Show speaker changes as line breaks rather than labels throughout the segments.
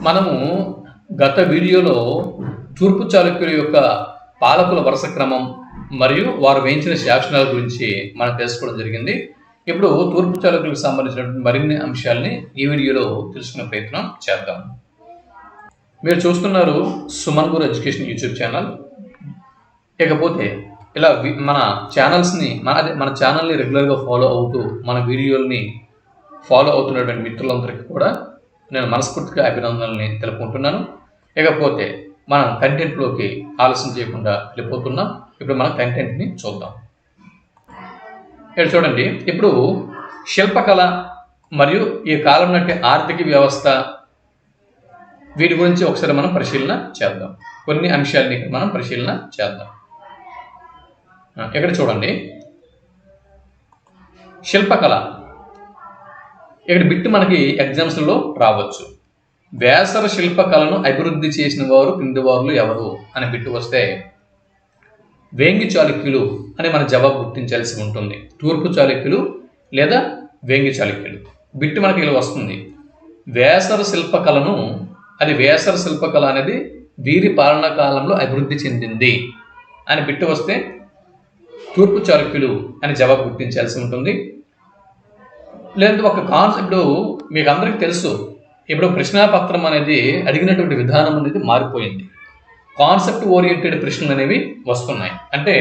మనము గత వీడియోలో తూర్పు చాళుక్యుల యొక్క పాలకుల వరుస క్రమం మరియు వారు వేయించిన శాసనాల గురించి మనం తెలుసుకోవడం జరిగింది. ఇప్పుడు తూర్పు చాళుక్యులకు సంబంధించినటువంటి మరిన్ని అంశాలని ఈ వీడియోలో తెలుసుకునే ప్రయత్నం చేద్దాం. మీరు చూస్తున్నారు Suman Guru education YouTube channel. ఇకపోతే ఇలా వి- మన ఛానల్స్ని మన అదే మన ఛానల్ని రెగ్యులర్గా ఫాలో అవుతూ మన వీడియోల్ని ఫాలో అవుతున్నటువంటి మిత్రులందరికీ కూడా నేను మనస్ఫూర్తిగా అభినందనల్ని తెలుపుకుంటున్నాను. ఇకపోతే మనం కంటెంట్లోకి ఆలస్యం చేయకుండా వెళ్ళిపోతున్నాం. ఇప్పుడు మనం కంటెంట్ని చూద్దాం. ఇక్కడ చూడండి. ఇప్పుడు శిల్పకళ మరియు ఈ కాలం నాటి ఆర్థిక వ్యవస్థ వీటి గురించి ఒకసారి మనం పరిశీలన చేద్దాం. కొన్ని అంశాలని మనం పరిశీలన చేద్దాం. ఇక్కడ చూడండి. శిల్పకళ. ఇక్కడ బిట్ మనకి ఎగ్జామ్స్లో రావచ్చు. వేసర శిల్పకళను అభివృద్ధి చేసిన వారు కింది వారు ఎవరు అని బిట్టు వస్తే వేంగి చాళుక్యులు అని మన జవాబు గుర్తించాల్సి ఉంటుంది. తూర్పు చాళుక్యులు లేదా వేంగి చాళుక్యులు. బిట్టు మనకి ఇలా వస్తుంది. వేసర శిల్పకళను అది వేసర శిల్పకళ అనేది వీరి పాలనా కాలంలో అభివృద్ధి చెందింది అని బిట్టు వస్తే తూర్పు చాళుక్యులు అని జవాబు గుర్తించాల్సి ఉంటుంది. లేదంటే ఒక కాన్సెప్ట్ మీకు అందరికీ తెలుసు ఇప్పుడు ప్రశ్నాపత్రం అనేది అడిగినటువంటి విధానం అనేది మారిపోయింది. కాన్సెప్ట్ ఓరియంటెడ్ ప్రశ్నలు అనేవి వస్తున్నాయి. అంటే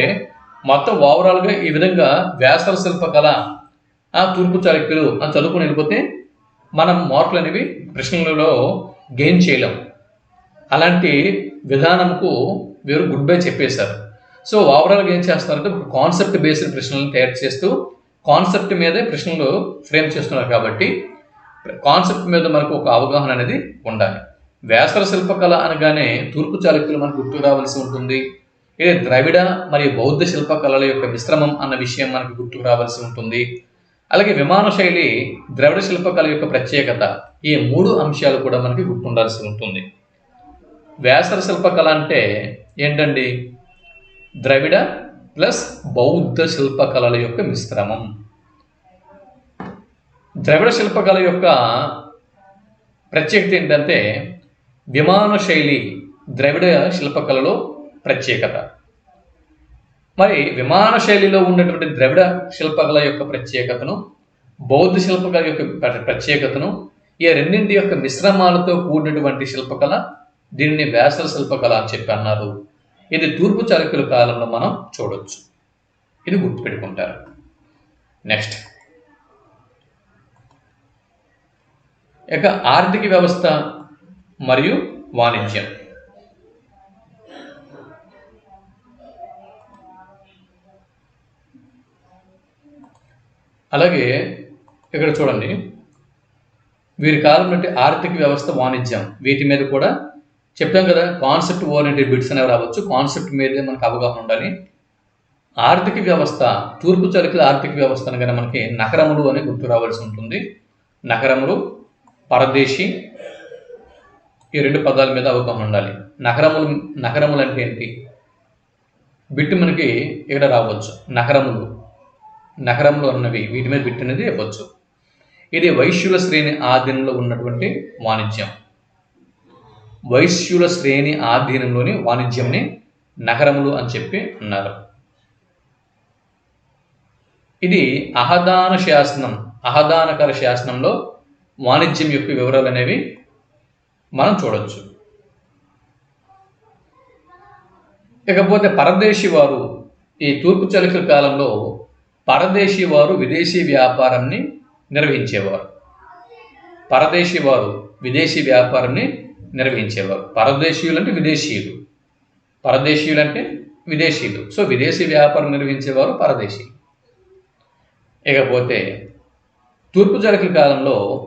మొత్తం ఓవరాల్గా ఈ విధంగా వ్యాసర శిల్పకళ ఆ తూర్పు చాళుక్యులు అని చదువుకుని వెళ్ళిపోతే మనం మార్కులు అనేవి ప్రశ్నలలో గెయిన్ చేయలేం. అలాంటి విధానంకు వీరు గుడ్ బై చెప్పేశారు. సో ఓవరాల్గా ఏం చేస్తారంటే ఒక కాన్సెప్ట్ బేస్డ్ ప్రశ్నలను తయారు చేస్తూ కాన్సెప్ట్ మీదే ప్రశ్నలు ఫ్రేమ్ చేస్తున్నారు కాబట్టి కాన్సెప్ట్ మీద మనకు ఒక అవగాహన అనేది ఉండాలి. వేసర శిల్పకళ అనగానే తూర్పు చాళుక్యులు మనకు గుర్తు రావాల్సి ఉంటుంది. ఇది ద్రవిడ మరియు బౌద్ధ శిల్పకళల యొక్క మిశ్రమం అన్న విషయం మనకు గుర్తుకు రావాల్సి ఉంటుంది. అలాగే విమాన శైలి ద్రవిడ శిల్పకళ యొక్క ప్రత్యేకత ఈ మూడు అంశాలు కూడా మనకి గుర్తుండాల్సి ఉంటుంది. వేసర శిల్పకళ అంటే ఏంటండి? ద్రవిడ ప్లస్ బౌద్ధ శిల్పకళల యొక్క మిశ్రమం. ద్రవిడ శిల్పకళ యొక్క ప్రత్యేకత ఏంటంటే విమాన శైలి ద్రవిడ శిల్పకళలో ప్రత్యేకత. మరి విమాన శైలిలో ఉన్నటువంటి ద్రవిడ శిల్పకళ యొక్క ప్రత్యేకతను బౌద్ధ శిల్పకళ యొక్క ప్రత్యేకతను ఈ రెండింటి యొక్క మిశ్రమాలతో కూడినటువంటి శిల్పకళ దీనిని వేసర శిల్పకళ అని చెప్పి అన్నారు. ఇది తూర్పు చాళుక్యుల కాలంలో మనం చూడొచ్చు. ఇది గుర్తుపెట్టుకుంటారు. నెక్స్ట్ ఇక ఆర్థిక వ్యవస్థ మరియు వాణిజ్యం. అలాగే ఇక్కడ చూడండి. వీరి కాలం నుండి ఆర్థిక వ్యవస్థ వాణిజ్యం వీటి మీద కూడా చెప్పాం కదా కాన్సెప్ట్ ఓరియంటెడ్ బిట్స్ అనేవి రావచ్చు. కాన్సెప్ట్ మీదే మనకు అవగాహన ఉండాలి. ఆర్థిక వ్యవస్థ తూర్పు చరిత్ర ఆర్థిక వ్యవస్థ అనగానే మనకి నగరములు అని గుర్తు రావాల్సి ఉంటుంది. నగరములు పరదేశీ ఈ రెండు పదాల మీద అవగాహన ఉండాలి. నగరములు నగరములు అంటే ఏంటి? బిట్టు మనకి ఇక్కడ రావచ్చు. నగరములు. నగరంలో ఉన్నవి వీటి మీద బిట్టు అనేది ఇవ్వచ్చు. ఇది వైశ్యుల శ్రేణి ఆధీనంలో ఉన్నటువంటి వాణిజ్యం. వైశ్యుల శ్రేణి ఆధీనంలోని వాణిజ్యంని నగరములు అని చెప్పి అన్నారు ఇది అహదాన శాసనం అహదానకర శాసనంలో వాణిజ్యం యొక్క వివరాలు అనేవి మనం చూడవచ్చు ఇకపోతే పరదేశీ వారు ఈ తూర్పు చలికల కాలంలో పరదేశీ వారు విదేశీ వ్యాపారాన్ని నిర్వహించేవారు. పరదేశీ వారు విదేశీ వ్యాపారాన్ని నిర్వహించేవారు. పరదేశీయులు అంటే విదేశీయులు. పరదేశీయులు అంటే విదేశీయులు. సో విదేశీ వ్యాపారం నిర్వహించేవారు పరదేశీయులు. ఇకపోతే తూర్పు జరిగిన కాలంలో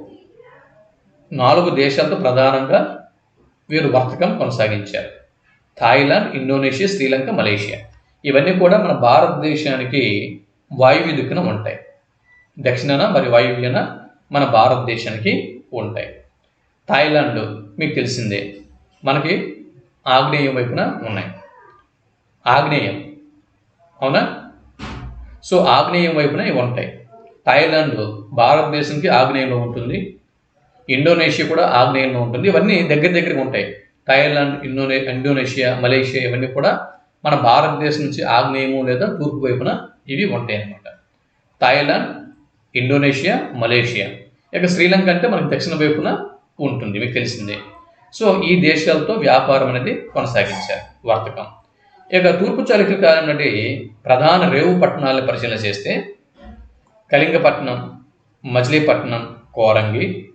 నాలుగు దేశాలతో ప్రధానంగా వీరు వర్తకం కొనసాగించారు. Thailand Indonesia Sri Lanka Malaysia. ఇవన్నీ కూడా మన భారతదేశానికి వాయువ్య దిక్కున ఉంటాయి. దక్షిణాన మరియు వాయువ్యన మన భారతదేశానికి ఉంటాయి. థాయిలాండ్ మీకు తెలిసిందే. మనకి ఆగ్నేయం వైపున ఉన్నాయి. ఆగ్నేయం. అవునా? సో ఆగ్నేయం వైపున ఇవి ఉంటాయి. థాయిలాండ్ భారతదేశంకి ఆగ్నేయంలో ఉంటుంది. ఇండోనేషియా కూడా ఆగ్నేయంలో ఉంటుంది. ఇవన్నీ దగ్గర దగ్గరగా ఉంటాయి. థాయిలాండ్ ఇండోనే ఇండోనేషియా మలేషియా ఇవన్నీ కూడా మన భారతదేశం నుంచి ఆగ్నేయము లేదా తూర్పు వైపున ఇవి ఉంటాయి అన్నమాట. Thailand Indonesia Malaysia. ఇక శ్రీలంక అంటే మనకి దక్షిణ వైపున ఉంటుంది. మీకు తెలిసిందే. సో ఈ దేశాలతో వ్యాపారం అనేది కొనసాగించారు. వర్తకం. ఇక తూర్పు చాళుక్యుల కాలం నుండి ప్రధాన రేవు పట్టణాలను పరిశీలన చేస్తే కళింగపట్నం మచిలీపట్నం కోరంగి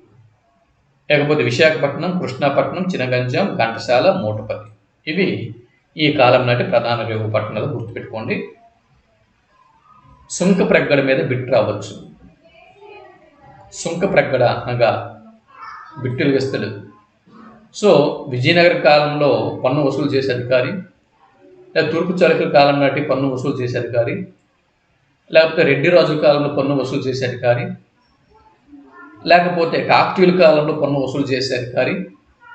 లేకపోతే విశాఖపట్నం కృష్ణాపట్నం చినగంజాం ఘంటసాల మూటపల్లి. ఇవి ఈ కాలం నాటి ప్రధాన రేవు పట్టణాలు గుర్తుపెట్టుకోండి. సుంక ప్రగ్గడ మీద బిట్ రావచ్చు. సుంక ప్రగ్గడ అనగా బిట్టులు వేస్తాడు సో విజయనగర కాలంలో పన్ను వసూలు చేసే అధికారి లేదా తూర్పు చాళుక్యుల కాలం నాటి పన్ను వసూలు చేసే అధికారి లేకపోతే రెడ్డి రాజుల కాలంలో పన్ను వసూలు చేసే అధికారి లేకపోతే కాక్టీయుల కాలంలో పన్ను వసూలు చేసే అధికారి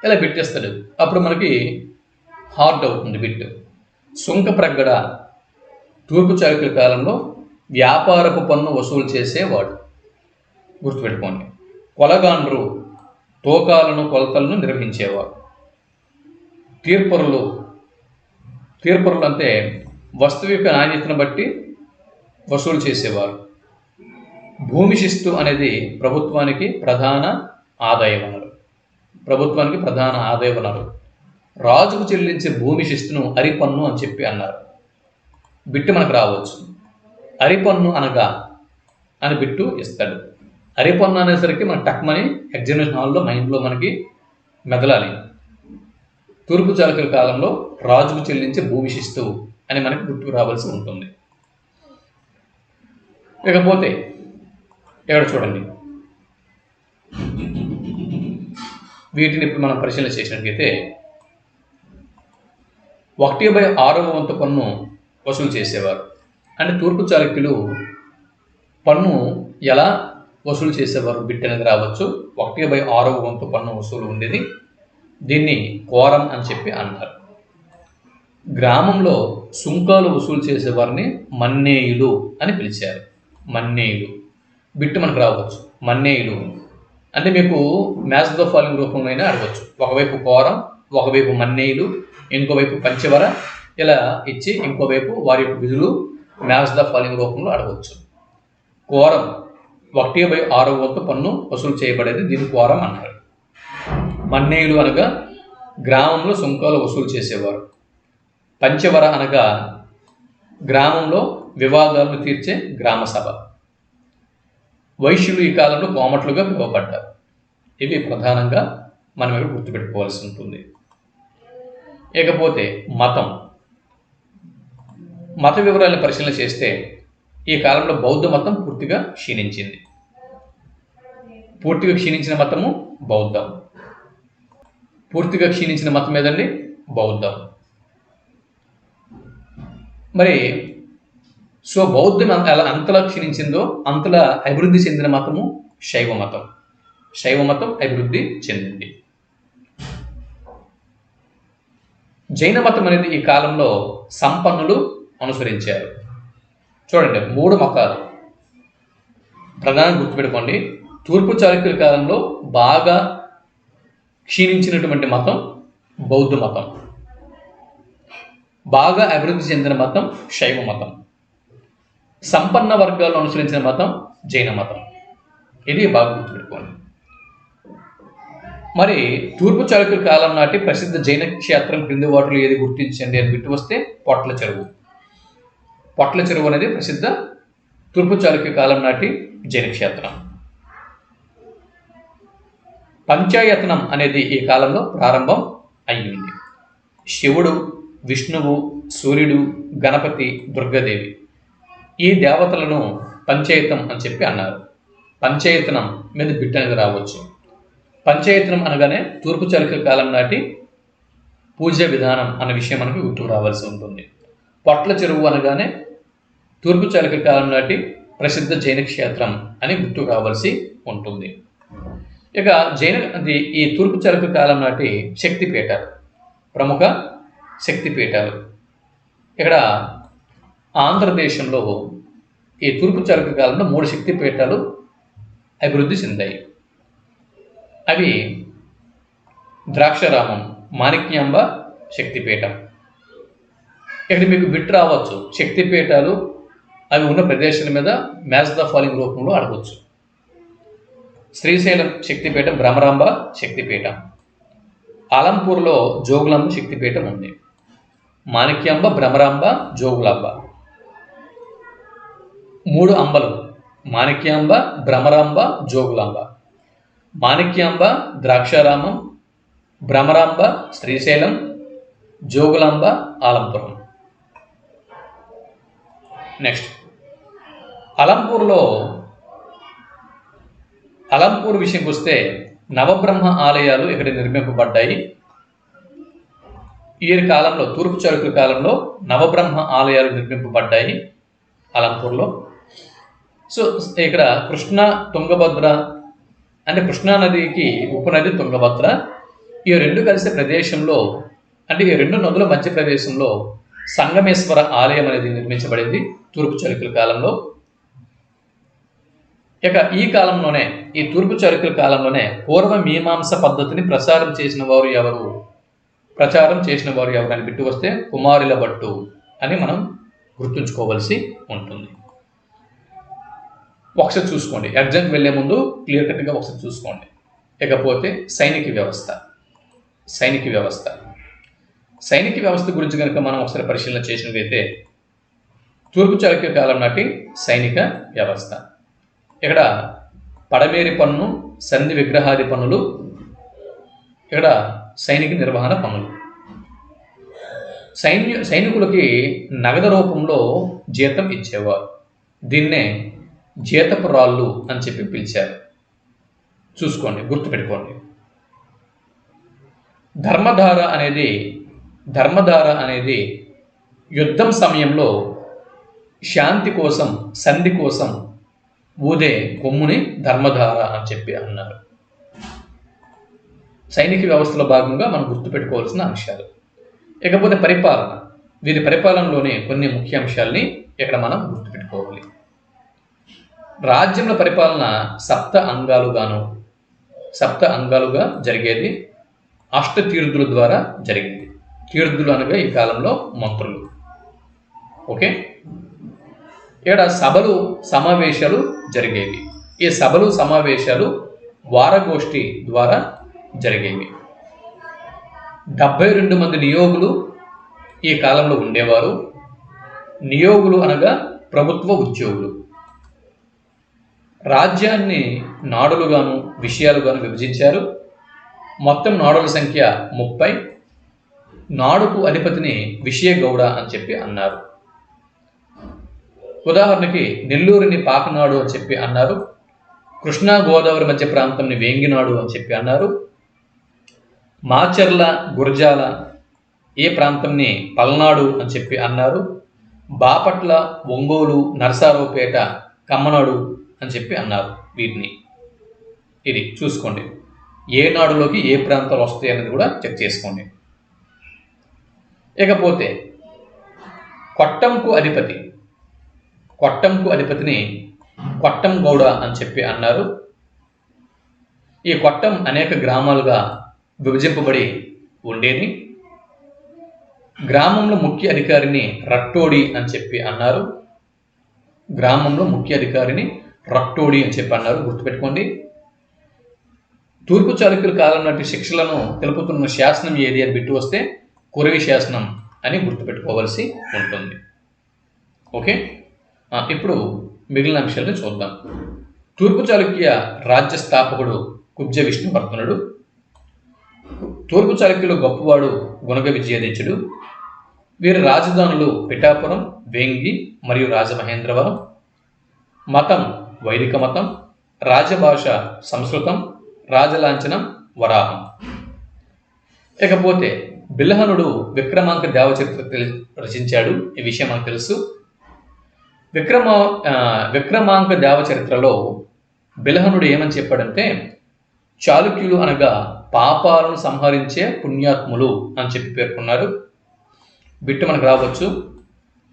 ఇలా బిట్టేస్తాడు అప్పుడు మనకి హార్డ్ అవుతుంది బిట్. సుంక ప్రగ్గడ తూర్పు చాళుక్యుల కాలంలో వ్యాపారపు పన్ను వసూలు చేసేవాడు. గుర్తుపెట్టుకోండి. కొలగాండ్రు తూకాలను కొలతలను నిర్వహించేవారు. తీర్పరులు తీర్పరులు అంటే వస్తువు యొక్క నాణ్యతను బట్టి వసూలు చేసేవారు. భూమి శిస్తు అనేది ప్రభుత్వానికి ప్రధాన ఆదాయ వనరు ప్రభుత్వానికి ప్రధాన ఆదాయ వనరు రాజుకు చెల్లించే భూమి శిస్తును అరిపన్ను అని చెప్పి అన్నారు. బిట్టు మనకు రావచ్చు. అరిపన్ను అనగా అని బిట్టు ఇస్తాడు. అరిపన్ను అనేసరికి మన టక్మని ఎగ్జామినేషన్ హాల్లో మైండ్లో మనకి మెదలాలి. తూర్పు చాళుక్యుల కాలంలో రాజుకు చెల్లించే భూమి శిస్తు అని మనకి గుర్తుకు రావాల్సి ఉంటుంది. ఇకపోతే ఇక్కడ చూడండి? వీటిని ఇప్పుడు మనం పరిశీలన చేసినట్లయితే ఒకటి బై ఆరవ వంతు పన్ను వసూలు చేసేవారు. అంటే తూర్పు చాళుక్యులు పన్ను ఎలా వసూలు చేసేవారు బిట్ అనేది రావచ్చు. ఒకటి బై ఆరవ వంతు పన్ను వసూలు ఉండేది. దీన్ని కోరం అని చెప్పి అంటారు. గ్రామంలో సుంకాలు వసూలు చేసేవారిని మన్నేయులు అని పిలిచారు. మన్నేయులు. బిట్టు మనకు రావచ్చు. మన్నేయులు అంటే మీకు మ్యాథ్స్ ద ఫాలోయింగ్ రూపంలో అయినా ఒకవైపు కోరం ఒకవైపు మన్నేయులు ఇంకోవైపు పంచవర ఇలా ఇచ్చి ఇంకోవైపు వారి యొక్క విధులు మ్యాథ్స్ ద ఫాలోయింగ్ రూపంలో అడగవచ్చు కోరం ఒకటి బై ఆరో వంతు పన్ను వసూలు చేయబడేది దీని కోరం అన్నారు. మన్నేయులు అనగా గ్రామంలో సుంకాలు వసూలు చేసేవారు. పంచవర అనగా గ్రామంలో వివాదాలను తీర్చే గ్రామ సభ. వైశ్యులు ఈ కాలంలో కోమట్లుగా పిలువబడ్డారు. ఇవి ప్రధానంగా మనం ఇక్కడ గుర్తుపెట్టుకోవాల్సి ఉంటుంది. ఇకపోతే మతం. మత వివరాలను పరిశీలన చేస్తే ఈ కాలంలో బౌద్ధ మతం పూర్తిగా క్షీణించింది. పూర్తిగా క్షీణించిన మతము బౌద్ధం. పూర్తిగా క్షీణించిన మతం ఏదండి? బౌద్ధం. మరి సో బౌద్ధం ఎలా అంతలా క్షీణించిందో అంతలా అభివృద్ధి చెందిన మతము శైవ మతం. శైవ మతం అభివృద్ధి చెందింది. జైన మతం అనేది ఈ కాలంలో సంపన్నులు అనుసరించారు. చూడండి మూడు మతాలు. ప్రధానం గుర్తుపెట్టుకోండి. తూర్పు చాళుక్యుల కాలంలో బాగా క్షీణించినటువంటి మతం బౌద్ధ మతం. బాగా అభివృద్ధి చెందిన మతం శైవ మతం. సంపన్న వర్గాలను అనుసరించిన మతం జైన మతం. ఇది బాగా గుర్తుపెట్టుకోండి. మరి తూర్పు చాళుక్యుల కాలం నాటి ప్రసిద్ధ జైన క్షేత్రం క్రింది వాటిలో ఏది గుర్తించండి అని బిట్టు వస్తే పొట్ల చెరువు. పొట్ల చెరువు అనేది ప్రసిద్ధ తూర్పు చాళుక్య కాలం నాటి జైనక్షేత్రం. పంచాయతనం అనేది ఈ కాలంలో ప్రారంభం అయ్యింది. శివుడు విష్ణువు సూర్యుడు గణపతి దుర్గాదేవి ఈ దేవతలను పంచాయతం అని చెప్పి అన్నారు. పంచాయతనం మీద బిట్ అనేది రావచ్చు. పంచాయతనం అనగానే తూర్పు చరిత్ర కాలం నాటి పూజ విధానం అన్న విషయం మనకు గుర్తుకు రావాల్సి ఉంటుంది. పొట్ల చెరువు అనగానే తూర్పు చలిక కాలం నాటి ప్రసిద్ధ జైన క్షేత్రం అని గుర్తు రావాల్సి ఉంటుంది. ఇక జైన అది ఈ తూర్పు చాళుక్య కాలం నాటి శక్తిపీఠాలు ప్రముఖ శక్తిపీఠాలు ఇక్కడ ఆంధ్రదేశంలో ఈ తూర్పు చాళుక్య కాలంలో మూడు శక్తి పీఠాలు అభివృద్ధి చెందాయి. అవి ద్రాక్షారామం మాణిక్యాంబ శక్తిపీఠం. ఇక్కడ మీకు బిట్ రావచ్చు. శక్తిపీఠాలు అవి ఉన్న ప్రదేశాల మీద మ్యాచ్ ద ఫాలోయింగ్ రూపంలో అడగవచ్చు శ్రీశైలం శక్తిపీఠం భ్రమరాంబ శక్తిపీఠం. ఆలంపూర్లో జోగులాంబ శక్తిపీఠం ఉంది. మాణిక్యాంబ భ్రమరాంబ జోగులాంబ. మూడు అంబలు మాణిక్యాంబ భ్రమరాంబ జోగులాంబ. మాణిక్యాంబ ద్రాక్షారామం భ్రమరాంబ శ్రీశైలం జోగులాంబ ఆలంపురం. నెక్స్ట్. అలంపూర్లో అలంపూర్ విషయంకి వస్తే నవబ్రహ్మ ఆలయాలు ఇక్కడ నిర్మింపబడ్డాయి. ఈ కాలంలో తూర్పు చరుకుల కాలంలో నవబ్రహ్మ ఆలయాలు నిర్మింపబడ్డాయి అలంపూర్లో. సో ఇక్కడ కృష్ణ తుంగభద్ర అంటే కృష్ణా నదికి ఉపనది తుంగభద్ర. ఈ రెండు కలిసే ప్రదేశంలో అంటే ఈ రెండు నదుల మధ్య ప్రదేశంలో సంగమేశ్వర ఆలయం అనేది నిర్మించబడింది తూర్పు చరుకుల కాలంలో. ఇక ఈ కాలంలోనే ఈ తూర్పు చాళుక్యుల కాలంలోనే పూర్వ మీమాంస పద్ధతిని ప్రచారం చేసిన వారు ఎవరు? ప్రచారం చేసిన వారు ఎవరు అని బిట్టు వస్తే కుమారుల భట్టు అని మనం గుర్తుంచుకోవలసి ఉంటుంది. ఒకసారి చూసుకోండి. ఎగ్జామ్కి వెళ్ళే ముందు క్లియర్ కట్గా ఒకసారి చూసుకోండి. ఇకపోతే సైనిక వ్యవస్థ. సైనిక వ్యవస్థ. సైనిక వ్యవస్థ గురించి కనుక మనం ఒకసారి పరిశీలన చేసినట్లయితే తూర్పు చాళుక్య కాలం నాటి సైనిక వ్యవస్థ. ఇక్కడ పడమేరి పన్ను సంధి విగ్రహాది పన్నులు ఇక్కడ సైనిక నిర్వహణ పనులు సైన్య సైనికులకి నగదు రూపంలో జీతం ఇచ్చేవారు. దీన్నే జీతపు రాళ్ళు అని చెప్పి పిలిచారు. చూసుకోండి గుర్తుపెట్టుకోండి. ధర్మధార అనేది ధర్మధార అనేది యుద్ధం సమయంలో శాంతి కోసం సంధి కోసం ఊదే కొమ్ముని ధర్మధార అని చెప్పి అన్నారు. సైనిక వ్యవస్థలో భాగంగా మనం గుర్తుపెట్టుకోవాల్సిన అంశాలు. ఇకపోతే పరిపాలన. వీరి పరిపాలనలోనే కొన్ని ముఖ్య అంశాలని ఇక్కడ మనం గుర్తుపెట్టుకోవాలి. రాజ్యంలో పరిపాలన సప్త అంగాలుగాను సప్త అంగాలుగా జరిగేది అష్ట తీర్థుల ద్వారా జరిగింది. తీర్థులు అనగా ఈ కాలంలో మంత్రులు. ఓకే? ఇక్కడ సభలు సమావేశాలు జరిగేవి. ఈ సభలు సమావేశాలు వారగోష్ఠి ద్వారా జరిగేవి. డెబ్బై రెండు మంది నియోగులు ఈ కాలంలో ఉండేవారు. నియోగులు అనగా ప్రభుత్వ ఉద్యోగులు. రాజ్యాన్ని నాడులుగాను విషయాలుగాను విభజించారు. మొత్తం నాడుల సంఖ్య ముప్పై. నాడుకు అధిపతిని విషయగౌడ అని చెప్పి అన్నారు. ఉదాహరణకి నెల్లూరుని పాకనాడు అని చెప్పి అన్నారు. కృష్ణా గోదావరి మధ్య ప్రాంతంని వేంగినాడు అని చెప్పి అన్నారు. మాచర్ల గురజాల ఏ ప్రాంతంని పల్నాడు అని చెప్పి అన్నారు. బాపట్ల ఒంగోలు నరసారావుపేట కమ్మనాడు అని చెప్పి అన్నారు వీటిని. ఇది చూసుకోండి. ఏ నాడులోకి ఏ ప్రాంతాలు వస్తాయి అనేది కూడా చెక్ చేసుకోండి. ఇకపోతే కొట్టంకు అధిపతి కొట్టంకు అధిపతిని కొట్టం గౌడ అని చెప్పి అన్నారు. ఈ కొట్టం అనేక గ్రామాలుగా విభజింపబడి ఉండేది. గ్రామంలో ముఖ్య అధికారిని రట్టోడి అని చెప్పి అన్నారు. గ్రామంలో ముఖ్య అధికారిని రట్టోడి అని చెప్పి అన్నారు. గుర్తుపెట్టుకోండి. తూర్పు చాళుక్యుల కాలం నాటి శిక్షలను తెలుపుతున్న శాసనం ఏది అని బిట్టు వస్తే కురవి శాసనం అని గుర్తుపెట్టుకోవాల్సి ఉంటుంది. ఓకే? ఇప్పుడు మిగిలిన అంశాలను చూద్దాం. తూర్పు చాళుక్య రాజ్య స్థాపకుడు కుబ్జ విష్ణువర్ధనుడు తూర్పు చాళుక్యులు గొప్పవాడు గుణగ విజయదించుడు వీరి రాజధానులు పిఠాపురం వేంగి మరియు రాజమహేంద్రవరం మతం వైదిక మతం రాజభాష సంస్కృతం రాజలాంఛనం వరాహం. ఇకపోతే బిల్హనుడు విక్రమాంక దేవచరిత్ర తెలి- రచించాడు. ఈ విషయం మనకు తెలుసు. విక్రమ విక్రమాంక దేవచరిత్రలో బిలహనుడు ఏమని చెప్పాడంటే చాళుక్యులు అనగా పాపాలను సంహరించే పుణ్యాత్ములు అని చెప్పి పేర్కొన్నారు. బిట్టు మనకు రావచ్చు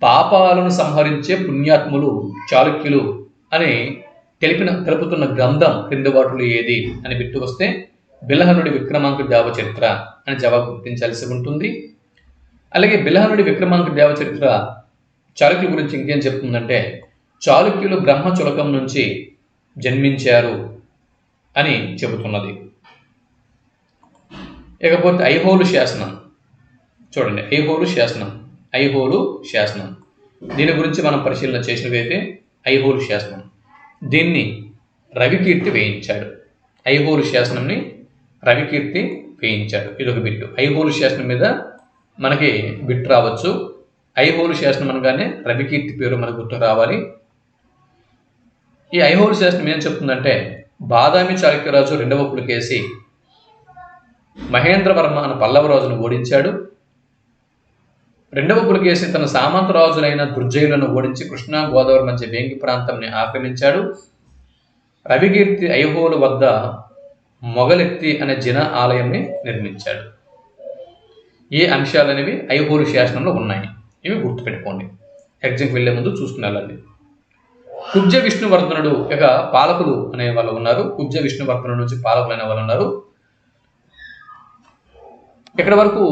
పాపాలను సంహరించే పుణ్యాత్ములు చాళుక్యులు అని తెలిపిన తెలుపుతున్న గ్రంథం క్రింది వాటిలో ఏది అని బిట్టు వస్తే బిలహనుడి విక్రమాంక దేవచరిత్ర అని జవాబు గుర్తించాల్సి ఉంటుంది. అలాగే బిలహనుడి విక్రమాంక దేవచరిత్ర చాళుక్యుల గురించి ఇంకేం చెప్తుందంటే చాళుక్యులు బ్రహ్మచులకం నుంచి జన్మించారు అని చెబుతున్నది. ఇకపోతే ఐహోలు శాసనం. చూడండి ఐహోలు శాసనం ఐహోలు శాసనం. దీని గురించి మనం పరిశీలన చేసినవైతే ఐహోలు శాసనం. దీన్ని రవికీర్తి వేయించాడు. ఐహోలు శాసనంని రవికీర్తి వేయించాడు. ఇది ఒక బిట్టు. ఐహోలు శాసనం మీద మనకి బిట్ రావచ్చు. ఐహోలు శాసనం అనగానే రవికీర్తి పేరు మనకు గుర్తు రావాలి. ఈ ఐహోలు శాసనం ఏం చెప్తుందంటే బాదామి చాళుక్యరాజు రెండవ పులికేసి మహేంద్రవర్మ అనే పల్లవ రాజును ఓడించాడు. రెండవ పులికేసి తన సామంత రాజులైన దుర్జయులను ఓడించి కృష్ణా గోదావరి మధ్య వేంగి ప్రాంతంని ఆక్రమించాడు. రవికీర్తి ఐహోలు వద్ద మొగలెత్తి అనే జిన ఆలయంని నిర్మించాడు. ఏ అంశాలనేవి ఐహోలు శాసనంలో ఉన్నాయి. ఇవి గుర్తుపెట్టుకోండి. ఎగ్జామ్కి వెళ్ళే ముందు చూసుకుని వెళ్ళండి. కుబ్జ విష్ణువర్ధనుడు ఇక పాలకులు అనే వాళ్ళు ఉన్నారు. కుబ్జ విష్ణువర్ధనుడు నుంచి పాలకులు అనే వాళ్ళు ఉన్నారు. ఇక్కడ వరకు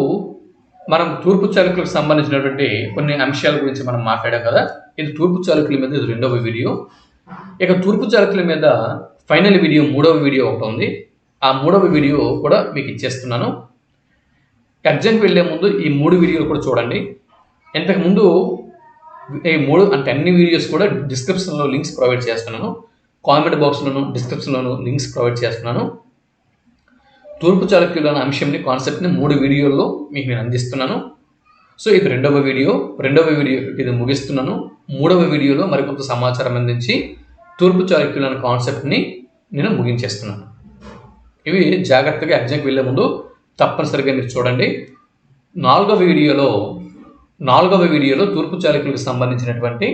మనం తూర్పు చాలుకులకు సంబంధించినటువంటి కొన్ని అంశాల గురించి మనం మాట్లాడాం కదా. ఇది తూర్పు చాలుకుల మీద ఇది రెండవ వీడియో. ఇక తూర్పు చాలుకుల మీద ఫైనల్ వీడియో మూడవ వీడియో ఒకటి ఉంది. ఆ మూడవ వీడియో కూడా మీకు ఇచ్చేస్తున్నాను. ఎగ్జామ్కి వెళ్ళే ముందు ఈ మూడు వీడియోలు కూడా చూడండి. ఇంతకు ముందు ఈ మూడు అంటే అన్ని వీడియోస్ కూడా డిస్క్రిప్షన్లో లింక్స్ ప్రొవైడ్ చేస్తున్నాను. కామెంట్ బాక్స్లోను డిస్క్రిప్షన్లోను లింక్స్ ప్రొవైడ్ చేస్తున్నాను. తూర్పు చాళుక్యులు అనే అంశంని కాన్సెప్ట్ని మూడు వీడియోల్లో మీకు నేను అందిస్తున్నాను. సో ఇది రెండవ వీడియో రెండవ వీడియో ఇది ముగిస్తున్నాను. మూడవ వీడియోలో మరికొంత సమాచారం అందించి తూర్పు చాళుక్యులు అనే కాన్సెప్ట్ని నేను ముగించేస్తున్నాను. ఇవి జాగ్రత్తగా ఎగ్జామ్కి వెళ్ళే ముందు తప్పనిసరిగా మీరు చూడండి. నాలుగవ వీడియోలో నాలుగవ వీడియోలో తూర్పు చాలకులకు సంబంధించినటువంటి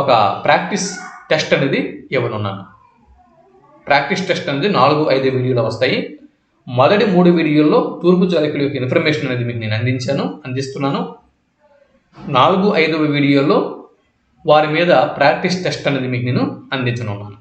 ఒక ప్రాక్టీస్ టెస్ట్ అనేది ఇవ్వనున్నాను. ప్రాక్టీస్ టెస్ట్ అనేది నాలుగు ఐదు వీడియోలు వస్తాయి. మొదటి మూడు వీడియోల్లో తూర్పు చాలకుల యొక్క ఇన్ఫర్మేషన్ అనేది మీకు నేను అందించాను అందిస్తున్నాను. నాలుగు ఐదవ వీడియోలో వారి మీద ప్రాక్టీస్ టెస్ట్ అనేది మీకు నేను అందించనున్నాను.